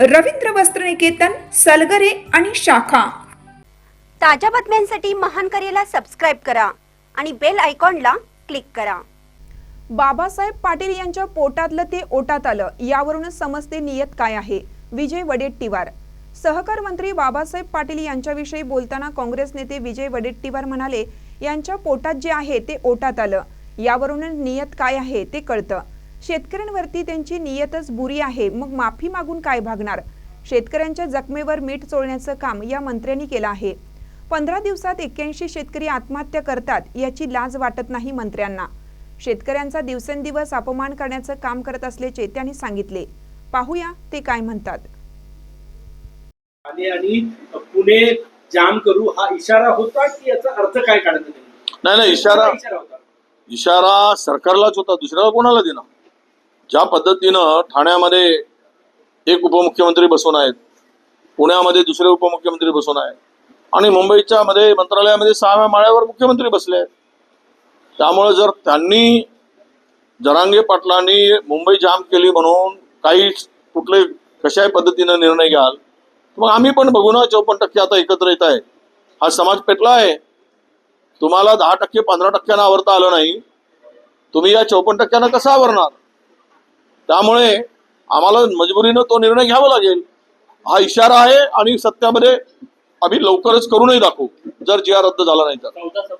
रवींद्र वस्त्रनिकेतन सलगरे आणि शाखा. ताज्या बातम्यांसाठी महान करेला सबस्क्राईब करा आणि बेल आयकॉनला क्लिक करा. बाबासाहेब पाटील यांच्या पोटातलं ते ओटात आलं यावरूनच समजते नियत काय आहे. विजय वडेट्टीवार. सहकार मंत्री बाबासाहेब पाटील यांच्याविषयी बोलताना काँग्रेस नेते विजय वडेट्टीवार म्हणाले यांच्या पोटात जे आहे ते ओटात आलं. यावरूनच नियत काय आहे ते कळतं. शेतकऱ्यांवरती त्यांची नियतच बुरी आहे. मग माफी मागून काय भागणार? शेतकऱ्यांच्या जखमेवर मीठ चोळण्याचं काम या मंत्र्यांनी केलं आहे. पंधरा दिवसात एक्क्याऐंशी शेतकरी आत्महत्या करतात याची लाज वाटत नाही मंत्र्यांना. शेतकऱ्यांचा दिवसेंदिवस अपमान करण्याचं काम करत असल्याचे त्यांनी सांगितले. पाहूया ते काय म्हणतात. आणि पुणे जाम करू हा इशारा होता की याचा अर्थ काय काढत होते? नाही नाही इशारा इशारा सरकारलाच होता दुसऱ्याला कोणाला देणार? ज्या पद्धतीनं ठाण्यामध्ये एक उपमुख्यमंत्री बसून आहेत पुण्यामध्ये दुसरे उपमुख्यमंत्री बसून आहेत आणि मुंबईच्या मध्ये मंत्रालयामध्ये सहाव्या माळ्यावर मुख्यमंत्री बसले आहेत. त्यामुळे जर त्यांनी जरांगे पाटलांनी मुंबई जाम केली म्हणून काही कुठले कशाही पद्धतीनं निर्णय घ्याल मग आम्ही पण बघू ना चौपन्न टक्के आता एकत्र येत आहे. हा समाज पेटला आहे. तुम्हाला दहा टक्के पंधरा टक्क्यांना आवरता आलं नाही. तुम्ही या चौपन्न टक्क्यांना कसं आवरणार? त्यामुळे आम्हाला मजबुरीनं तो निर्णय घ्यावा लागेल. हा इशारा आहे आणि सत्यामध्ये आम्ही लवकरच करूनही दाखवू जर जी आर रद्द झाला नाही तर.